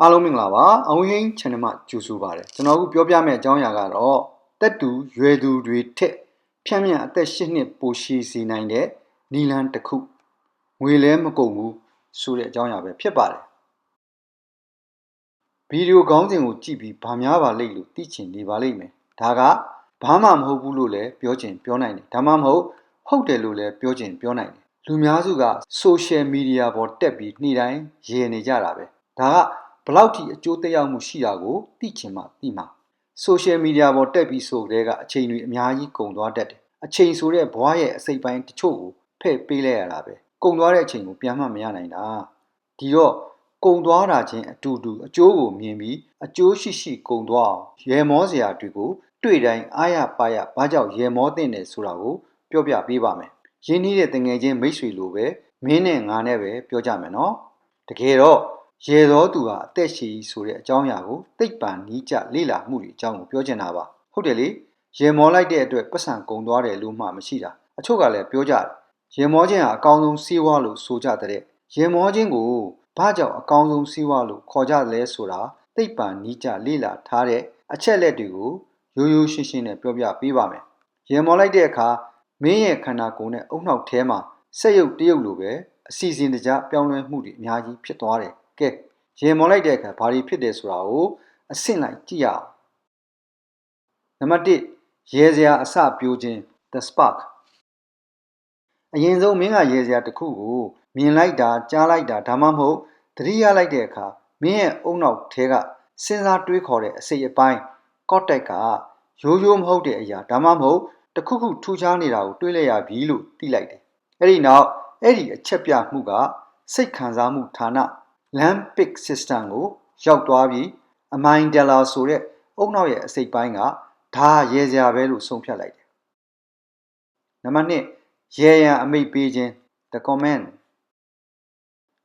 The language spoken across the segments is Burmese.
အားလုံးမင်္ဂလာပါအဝင်းဟင်း channel မှာကြိုဆိုပါရစေကျွန်တော်အခုပြောပြမယ့်အကြောင်းအရာကတော့တက်တူရွယ်သူတွေထက်ဖြန့်မြတ်အသက်၈နှစ်ပိုရှည်စေနိုင်တဲ့နီလန်းတစ်ခုငွေလဲမကုန်ဘူးဆိုတဲ့အကြောင်းအရာပဲဖြစ်ပါတယ်ဗီဒီယိုခေါင်းစဉ်ကိုကြည့်ပြီးဗာများပါလိမ့်လို့သိချင်နေပါလိမ့်မယ်ဒါကဘာမှမဟုတ်ဘူးလို့လည်းပြောချင်ပြောနိုင်တယ်ဒါမှမဟုတ်ဟုတ်တယ်လို့လည်းပြောချင်ပြောနိုင်တယ်လူများစုက social media ပေါ်တက်ပြီးနေ့တိုင်းရေနေကြတာပဲဒါက ဘလောက်ထိအကျိုးသက်ရောက်မှုရှိတာကိုသိချင်မှသိမှာ social media ပေါ်တက်ပြီးဆိုတဲ့ကအချိန်တွေအများကြီးကုန်သွားတတ်တယ်အချိန်ဆိုတဲ့ဘဝရဲ့အစိတ်ပိုင်းတချို့ကိုဖဲ့ပေးလိုက်ရတာပဲကုန်သွားတဲ့အချိန်ကိုပြန်မှမရနိုင်တာဒီတော့ကုန်သွားတာချင်းအတူတူအကျိုးကိုမြင်ပြီးအကျိုးရှိရှိကုန်သွားအောင်ရေမောစရာတွေကိုတွေ့တိုင်းအားရပါရဘာကြောင့်ရေမောတဲ့တယ်ဆိုတာကိုပြောပြပေးပါမယ်ရင်းနှီးတဲ့တငယ်ချင်းမိတ်ဆွေလိုပဲမင်းနဲ့ငါနဲ့ပဲပြောကြမယ်နော်တကယ်တော့ ရေသောသူဟာအသက်ရှည်ကြီးဆိုတဲ့အကြောင်းအရာကိုသိပ္ပံနီးကျလေ့လာမှုတွေအကြောင်းကိုပြောချင်တာပါဟုတ်တယ်လေရေမောလိုက်တဲ့အတွက်ပတ်စံကုန်သွားတယ်လို့မှမရှိတာအချို့ကလည်းပြောကြတယ်ရေမောခြင်းဟာအကောင်းဆုံးစီးပွားလို့ဆိုကြတဲ့ရေမောခြင်းကိုဘာကြောင့်အကောင်းဆုံးစီးပွားလို့ခေါ်ကြလဲဆိုတာသိပ္ပံနီးကျလေ့လာထားတဲ့အချက်လက်တွေကိုရိုးရိုးရှင်းရှင်းနဲ့ပြောပြပေးပါမယ်ရေမောလိုက်တဲ့အခါမင်းရဲ့ခန္ဓာကိုယ်နဲ့အုံနှောက်ထဲမှာဆက်ရုပ်တရုပ်လိုပဲအစီအစဉ်တကျပြောင်းလဲမှုတွေအများကြီးဖြစ်သွားတယ် ကဲရေမောလိုက်တဲ့အခါဘာတွေဖြစ်တယ်ဆိုတာကိုအဆင့်လိုက်ကြည့်ရအောင်နံပါတ်1ရေစရာအစပြိုးခြင်း the spark အရင်ဆုံးမင်းကရေစရာတစ်ခုကိုမြင်လိုက်တာကြားလိုက်တာဒါမှမဟုတ်သတိရလိုက်တဲ့အခါမင်းရဲ့အုံနောက်ထဲကစဉ်းစားတွေးခေါ်တဲ့အစိတ်အပိုင်း cortex ကရိုးရိုးမဟုတ်တဲ့အရာဒါမှမဟုတ်တခုခုထူးခြားနေတာကိုတွေးလိုက်ရပြီလို့သိလိုက်တယ်အဲ့ဒီနောက်အဲ့ဒီအချက်ပြမှုကစိတ်ခံစားမှုဌာန limbic system ကိုရောက်သွားပြီး amygdala ဆိုတဲ့အုတ်နောက်ရဲ့အစိတ်ပိုင်းကဒါရဲစရာပဲလို့ဆုံးဖြတ်လိုက်တယ်။နံပါတ်2ရဲရန်အမိတ်ပေးခြင်း the command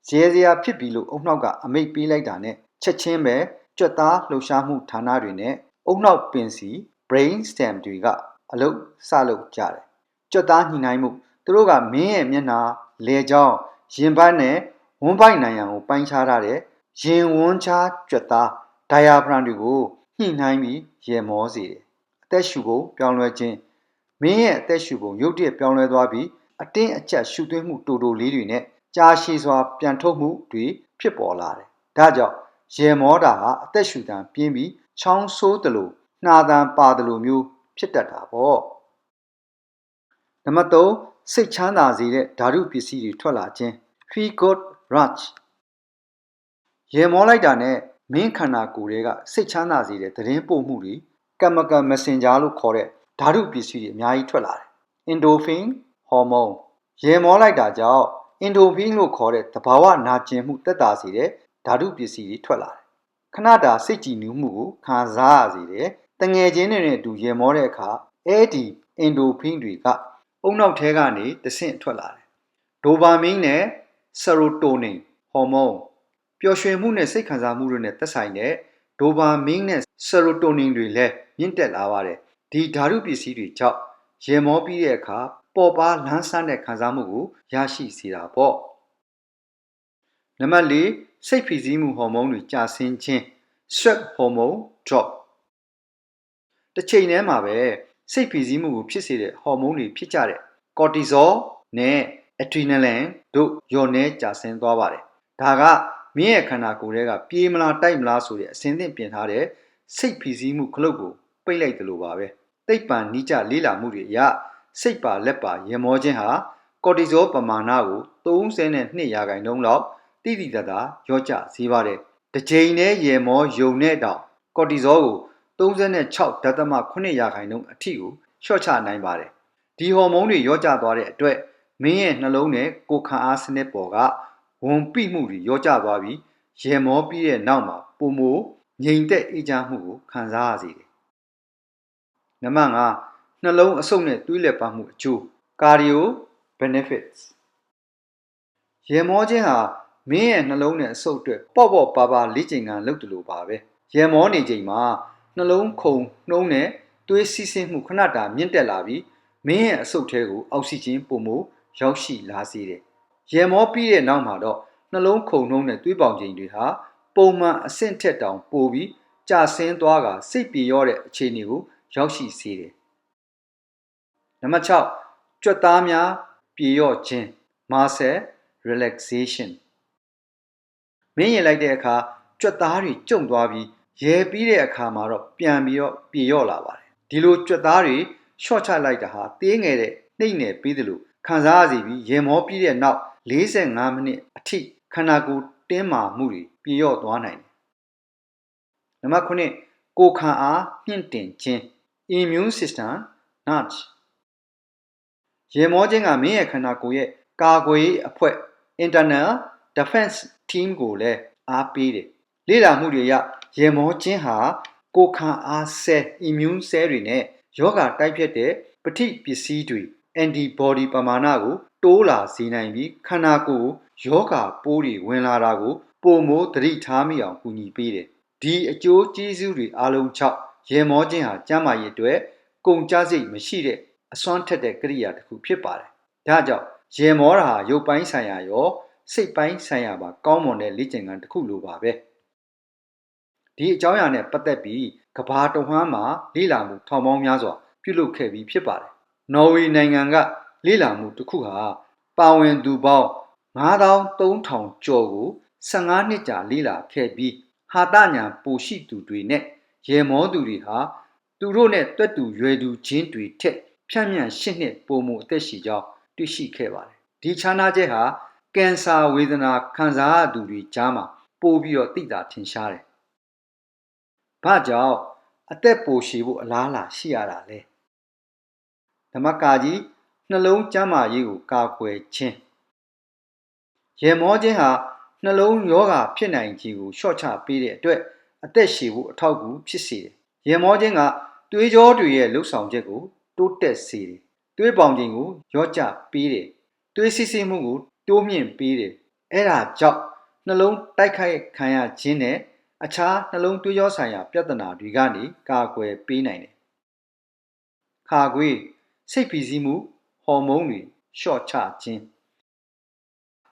ရဲစရာဖြစ်ပြီလို့အုတ်နောက်ကအမိတ်ပေးလိုက်တာနဲ့ချက်ချင်းပဲကြွက်သားလှုပ်ရှားမှုဌာနတွေနဲ့အုတ်နောက်ပင်စီ brain stem တွေကအလုတ်စလုပ်ကြတယ်။ကြွက်သားညှိနှိုင်းမှုသူတို့ကမင်းရဲ့မျက်နှာလေကြောင်းရင်ပတ်နဲ့ ဝန်းပိုက်နိုင်ရန်ကိုပိုင်းခြားထားတဲ့ရင်ဝန်းချားကြွက်သားဒိုင်ယာဖရန်တွေကိုညှိနှိုင်းပြီးရေမောစေတယ်။အသက်ရှူပုံပြောင်းလဲခြင်းမင်းရဲ့အသက်ရှူပုံရုတ်တရက်ပြောင်းလဲသွားပြီးအတင်းအကျပ်ရှူသွင်းမှုတိုတိုလေးတွေနဲ့ကြာရှည်စွာပြန်ထုတ်မှုတွေဖြစ်ပေါ်လာတယ်။ဒါကြောင့်ရေမောတာဟာအသက်ရှူတန်ပြင်းပြီးချောင်းဆိုးတယ်လို့နှာတန်ပါတယ်လို့မျိုးဖြစ်တတ်တာပေါ့။နံပါတ်3စိတ်ချမ်းသာစေတဲ့ဓာတုပစ္စည်းတွေထွက်လာခြင်း feel good rush ရေမောလိုက်တာနဲ့မင်းခန္ဓာကိုယ်တွေကစိတ်ချမ်းသာစေတဲ့သတင်းပို့မှုတွေ chemical messenger လို့ခေါ်တဲ့ဓာတုပစ္စည်းတွေအများကြီးထွက်လာတယ် endorphin hormone ရေမောလိုက်တာကြောင့် endorphin လို့ခေါ်တဲ့သဘာဝနာကျင်မှုတက်တာစေတဲ့ဓာတုပစ္စည်းတွေထွက်လာတယ်ခဏတာစိတ်ကြည်နူးမှုကိုခံစားရစေတယ်တငယ်ချင်းတွေနဲ့အတူရေမောတဲ့အခါအဲ့ဒီ endorphin တွေကအုံနောက်ထဲကနေတဆင့်ထွက်လာတယ်ဒို ပါမင်းနဲ့ serotonin ဟော်မုန်းပျော်ရွှင်မှုနဲ့စိတ်ခံစားမှုတွေနဲ့သက်ဆိုင်တဲ့ဒိုပါမင်းနဲ့ serotonin တွေလည်းမြင့်တက်လာပါတယ်ဒီဓာတုပစ္စည်းတွေကြောင့်ရေမောပြီးတဲ့အခါပေါ်ပါလန်းဆန်းတဲ့ခံစားမှုကိုရရှိစေတာပေါ့နံပါတ်၄စိတ်ဖိစီးမှုဟော်မုန်းတွေကျဆင်းခြင်း stress hormone drop တစ်ချိန်တည်းမှာပဲစိတ်ဖိစီးမှုကိုဖြစ်စေတဲ့ဟော်မုန်းတွေဖြစ်ကြတဲ့ cortisol နဲ့ adrenaline တို့ညော့နေကျဆင်းသွားပါတယ်ဒါကမင်းရဲ့ခန္ဓာကိုယ်ထဲကပြေးမလားတိုက်မလားဆိုတဲ့အစင်းသင့်ပြင်ထားတဲ့စိတ်ဖိစီးမှုခလုတ်ကိုပိတ်လိုက်တယ်လို့ပါပဲသိပ္ပံနိကြလေးလာမှုတွေအရစိတ်ပါလက်ပါရေမောခြင်းဟာကော်တီဇောပမာဏကို32ရာခိုင်နှုန်းလောက်တိတိတသာရော့ကျစေပါတယ်တစ်ချိန်နဲ့ရေမောယုံနဲ့တောင်ကော်တီဇောကို36ဒသမ9ရာခိုင်နှုန်းအထိကိုလျှော့ချနိုင်ပါတယ်ဒီဟော်မုန်းတွေရော့ကျသွားတဲ့အတွက် မင်းရဲ့နှလုံးနဲ့ကိုယ်ခံအားစနစ်ပေါ်ကဝန်ပိမှုတွေရောကျသွားပြီးရေမောပြီးတဲ့နောက်မှာပုံမိုငြိမ်သက်အေးချမ်းမှုကိုခံစားရစေတယ်။နံပါတ်5နှလုံးအဆုတ်နဲ့သွေးလက်ပါမှုအကျိုး cardio benefits ရေမောခြင်းဟာမင်းရဲ့နှလုံးနဲ့အဆုတ်အတွက်ပေါ့ပေါ့ပါပါလေ့ကျင့်ခန်းလုပ်တယ်လို့ပါပဲ။ရေမောနေချိန်မှာနှလုံးခုန်နှုံးနဲ့သွေးစီးဆင်းမှုခဏတာမြင့်တက်လာပြီးမင်းရဲ့အဆုတ်ထဲကိုအောက်ဆီဂျင်ပုံမှု ရောက်ရှိလာစေတယ်။ရေမောပြီးတဲ့နောက်မှာတော့နှလုံးခုန်နှုံးတဲ့သွေးပေါင်ချိန်တွေဟာပုံမှန်အဆင့်ထက်တောင်ပိုပြီးကြာဆင်းသွားကစိတ်ပြေရောတဲ့အခြေအနေကိုရောက်ရှိစေတယ်နံပါတ်6ကြွက်သားများပြေရော့ခြင်း muscle relaxation မင်းရင်လိုက်တဲ့အခါကြွက်သားတွေကျုံသွားပြီးရဲပြီးတဲ့အခါမှာတော့ပြန်ပြီးတော့ပြေရော့လာပါတယ်ဒီလိုကြွက်သားတွေရှော့ချလိုက်တာဟာသေးငယ်တဲ့နှိမ့်နယ်ပြီးတယ်လို့ ခံစားရစီပြီးရေမောပြီးတဲ့နောက်45မိနစ်အထိခန္ဓာကိုယ်တင်းမာမှုတွေပြေရော့သွားနိုင်တယ်နံပါတ်9ကိုယ်ခံအားမြင့်တင်ခြင်း immune system nudge ရေမောခြင်းကမင်းရဲ့ခန္ဓာကိုယ်ရဲ့ကာကွယ်ရေးအဖွဲ့ internal defense team ကိုလည်းအားပေးတယ်လေ့လာမှုတွေအရရေမောခြင်းဟာကိုယ်ခံအားဆဲ immune cell တွေနဲ့ယောဂတိုက်ဖြတ်တဲ့ပဋိပစ္စည်းတွေ antibody ပမာဏကို တိုးလာစေနိုင်ပြီးခန္ဓာကိုယ်ယောဂပိုးတွေဝင်လာတာကိုပုံမိုးသတိထားမိအောင်ကူညီပေးတယ်ဒီအကျိုးကျေးဇူးတွေအလုံး၆ရေမောခြင်းဟာကျန်းမာရေးအတွက်ကုန်ကျစရိတ်မရှိတဲ့အစွမ်းထက်တဲ့ကိရိယာတစ်ခုဖြစ်ပါတယ်ဒါကြောင့်ရေမောတာဟာရုပ်ပိုင်းဆိုင်ရာရော စိတ်ပိုင်းဆိုင်ရာပါကောင်းမွန်တဲ့လေ့ကျင့်ခန်းတစ်ခုလိုပါပဲဒီအကြောင်းအရာနဲ့ပတ်သက်ပြီးကဘာတဝမ်းမှာလေ့လာမှုထောင်ပေါင်းများစွာပြုလုပ်ခဲ့ပြီးဖြစ်ပါတယ် နော်ဝေနိုင်ငံက လေ့လာမှုတစ်ခုဟာ ပါဝင်သူပေါင်း9300 ကျော်ကို 15 နှစ်ကြာ လေ့လာခဲ့ပြီး ဟာတညာပိုရှိသူတွေနဲ့ရေမောသူတွေဟာ သူတို့နဲ့တွက်တူရွယ်သူချင်းတွေထက် ဖြန့်မြန့်ရှစ်နှစ် ပိုမိုအသက်ရှိကြောင်း တွေ့ရှိခဲ့ပါတယ် ဒီခြားနာချက်ဟာ ကင်ဆာဝေဒနာ ခံစားရသူတွေကြားမှာ ပိုပြီးတော့ သိတာထင်ရှားတယ်။ဘာကြောင့် အသက်ပိုရှည်ဖို့ အလားအလာ ရှိရတာလဲ။ ဓမ္မကာကြီးနှလုံးကျန်းမာရေးကိုကာကွယ်ခြင်းရေမောခြင်းဟာနှလုံးယောဂဖြစ်နိုင်ခြင်းကိုရှော့ချပေးတဲ့အတွက်အသက်ရှည်ဖို့အထောက်အကူဖြစ်စေတယ်။ရေမောခြင်းကသွေးကြောတွေရဲ့လှုပ်ဆောင်ချက်ကိုတိုးတက်စေတယ်။သွေးပေါင်ခြင်းကိုရော့ကျပေးတယ်။သွေးစစ်ဆေးမှုကိုတိုးမြင့်ပေးတယ်။အဲဒါကြောင့်နှလုံးတိုက်ခိုက်ခံရခြင်းနဲ့အခြားနှလုံးသွေးကြောဆိုင်ရာ ပြဿနာတွေကနေကာကွယ်ပေးနိုင်တယ်။ခါခွေး စိတ်ဖိစီးမှုဟော်မုန်းတွေလျှော့ချခြင်း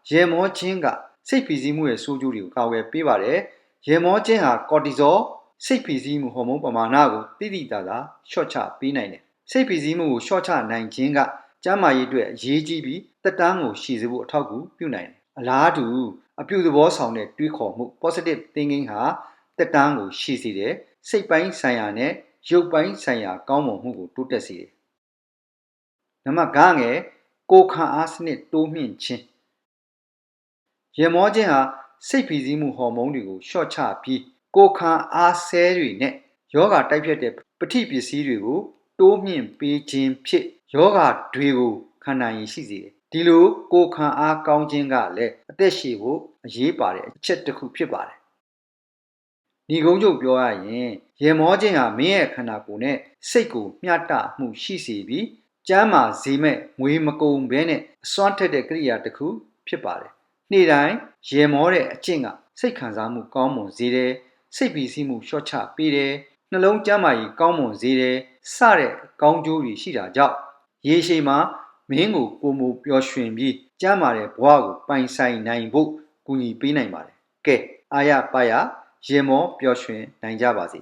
ရေမောခြင်းကစိတ်ဖိစီးမှုရဲ့ဆိုးကျိုးတွေကိုကာကွယ်ပေးပါတယ်။ရေမောခြင်းဟာကော်တီဇောစိတ်ဖိစီးမှုဟော်မုန်းပမာဏကိုတိတိတသာလျှော့ချပေးနိုင်တယ်။စိတ်ဖိစီးမှုကိုလျှော့ချနိုင်ခြင်းကကျန်းမာရေးအတွက်အရေးကြီးပြီးတက်တန်းကိုရှည်စေဖို့အထောက်အကူပြုနိုင်တယ်။အလားတူအပြုသဘောဆောင်တဲ့တွေးခေါ်မှု positive thinking ဟာတက်တန်းကိုရှည်စေတယ်။စိတ်ပိုင်းဆိုင်ရာနဲ့ရုပ်ပိုင်းဆိုင်ရာကောင်းမွန်မှုကိုတိုးတက်စေတယ်။ နံပါတ်9ငယ်ကိုခံအားစနစ်တိုးမြင့်ခြင်းရေမောခြင်းဟာစိတ်ဖိစီးမှုဟော်မုန်းတွေကိုလျှော့ချပြီးကိုခံအားဆဲတွေနဲ့ယောဂတိုက်ဖြတ်တဲ့ပဋိပစ္စည်းတွေကိုတိုးမြင့်ပေးခြင်းဖြစ်ယောဂတွေကိုခံနိုင်ရရှိစေတယ်ဒီလိုကိုခံအားကောင်းခြင်းကလည်းအသက်ရှည်ဖို့အရေးပါတဲ့အချက်တစ်ခုဖြစ်ပါတယ်ဒီကုန်းချုပ်ပြောရရင်ရေမောခြင်းဟာမင်းရဲ့ခန္ဓာကိုယ်နဲ့စိတ်ကိုမျှတမှုရှိစေပြီး ကျမ်းမာစေမဲ့ငွေမကုန်ဘဲနဲ့အစွမ်းထက်တဲ့ကိရိယာတစ်ခုဖြစ်ပါတယ်နေ့တိုင်းရေမောတဲ့အကျင့်ကစိတ်ခံစားမှုကောင်းမွန်စေတယ်စိတ်ပီစီးမှုလျှော့ချပေးတယ်နှလုံးကျန်းမာရေးကောင်းမွန်စေတယ်စတဲ့ကောင်းကျိုးတွေရှိတာကြောင့်ရေရှည်မှာမင်းကိုပုံမူပျော်ရွှင်ပြီးကျမ်းမာတဲ့ဘဝကိုပိုင်ဆိုင်နိုင်ဖို့ကူညီပေးနိုင်ပါတယ်ကဲအာရပါရရေမောပျော်ရွှင်နိုင်ကြပါစေ